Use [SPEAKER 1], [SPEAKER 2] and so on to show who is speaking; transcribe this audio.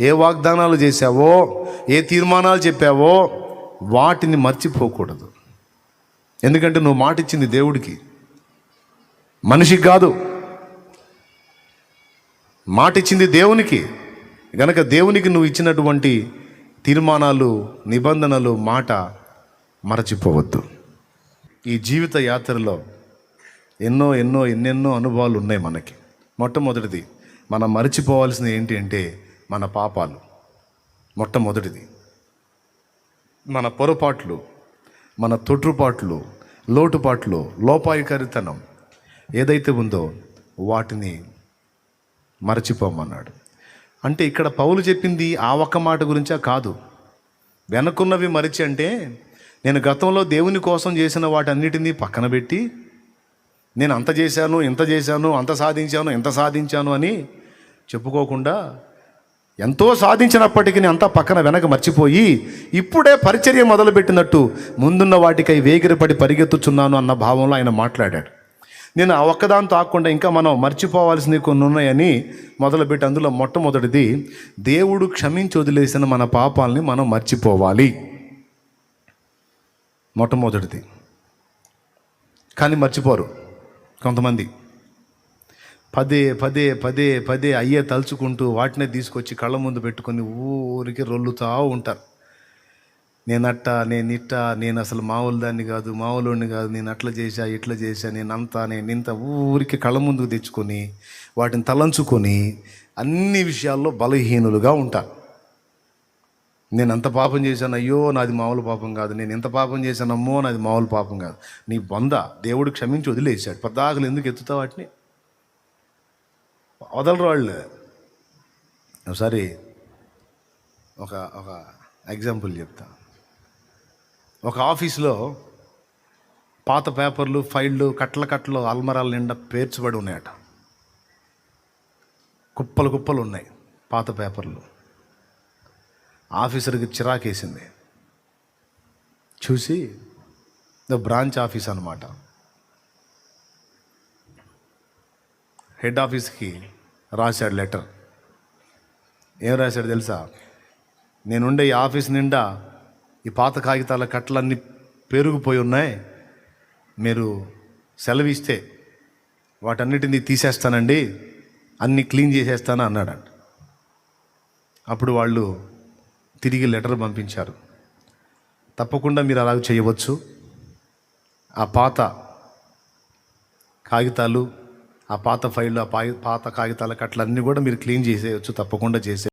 [SPEAKER 1] ఏ వాగ్దానాలు చేశావో? ఏ తీర్మానాలు చెప్పావో? వాటిని మర్చిపోకూడదు. ఎందుకంటే నువ్వు మాట ఇచ్చింది దేవుడికి. మనిషికి కాదు. మాట ఇచ్చింది దేవునికి. గనక దేవునికి నువ్వు ఇచ్చినటువంటి తీర్మానాలు నిబంధనలు మాట మరచిపోవద్దు. ఈ జీవిత యాత్రలో ఎన్నో ఎన్నో ఎన్నెన్నో అనుభవాలు ఉన్నాయి మనకి. మొట్టమొదటిది మనం మరచిపోవాల్సింది ఏంటి అంటే మన పాపాలు. మొట్టమొదటిది మన పొరపాట్లు మన తొట్టుపాట్లు లోటుపాట్లు లోపాయికరితనం ఏదైతే ఉందో వాటిని మరచిపోమన్నాడు. అంటే ఇక్కడ పౌలు చెప్పింది ఆ ఒక్క మాట గురించా కాదు. వెనకున్నవి మరిచి అంటే నేను గతంలో దేవుని కోసం చేసిన వాటన్నిటినీ పక్కన పెట్టి నేను అంత చేశాను ఇంత చేశాను అంత సాధించాను ఎంత సాధించాను అని చెప్పుకోకుండా ఎంతో సాధించినప్పటికీ అంతా పక్కన వెనక మర్చిపోయి ఇప్పుడే పరిచర్య మొదలుపెట్టినట్టు ముందున్న వాటికై వేగిరపడి పరిగెత్తుచున్నాను అన్న భావంలో ఆయన మాట్లాడాడు. నేను ఆ ఒక్కదాని తాకుండా ఇంకా మనం మర్చిపోవాల్సినవి కొన్ని ఉన్నాయని మొదలుపెట్టి అందులో మొట్టమొదటిది దేవుడు క్షమించి వదిలేసిన మన పాపాలని మనం మర్చిపోవాలి. మొట్టమొదటిది. కానీ మర్చిపోరు కొంతమంది. పదే పదే పదే పదే అయ్యే తలుచుకుంటూ వాటినే తీసుకొచ్చి కళ్ళ ముందు పెట్టుకొని ఊరికి రొల్లుతూ ఉంటారు. నేను నేనిట్ట నేను నేను అసలు మామూలు దాన్ని కాదు మామూలుని కాదు నేను అట్లా చేశా ఇట్లా చేశా నేను అంతా నేను ఇంత ఊరికి కళ్ళ ముందుకు తెచ్చుకొని వాటిని తలంచుకొని అన్ని విషయాల్లో బలహీనులుగా ఉంటాను. నేను అంత పాపం చేశాను అయ్యో నాది మామూలు పాపం కాదు. నేను ఎంత పాపం చేశానమ్మో నాది మామూలు పాపం కాదు. నీ బొంద దేవుడు క్షమించి వదిలేశాడు. పద్దాకలు ఎందుకు ఎత్తుతావు వాటిని? వదలరు వాళ్ళు ఒకసారి ఒక ఒక ఎగ్జాంపుల్ చెప్తా. ఒక ఆఫీస్లో పాత పేపర్లు ఫైళ్ళు కట్టల కట్టలు అల్మరాల నిండా పేర్చబడి ఉన్నాయట. కుప్పలు కుప్పలు ఉన్నాయి పాత పేపర్లు. ఆఫీసర్కి చిరాకేసింది. చూసి ద బ్రాంచ్ ఆఫీస్ అనమాట హెడ్ ఆఫీస్కి రాశాడు లెటర్. ఏం రాశాడు తెలుసా? నేనుండే ఈ ఆఫీస్ నిండా ఈ పాత కాగితాల కట్టలన్నీ పెరిగిపోయి ఉన్నాయి. మీరు సెలవిస్తే వాటన్నిటిని తీసేస్తానండి. అన్నీ క్లీన్ చేసేస్తాను అన్నాడంట అప్పుడు వాళ్ళు తిరిగి లెటర్ పంపించారు. తప్పకుండా మీరు అలాగ చేయవచ్చు. ఆ పాత కాగితాలు ఆ పాత ఫైళ్ళు ఆ పాత కాగితాల కట్టలన్నీ కూడా మీరు క్లీన్ చేసేయచ్చు తప్పకుండా చేసే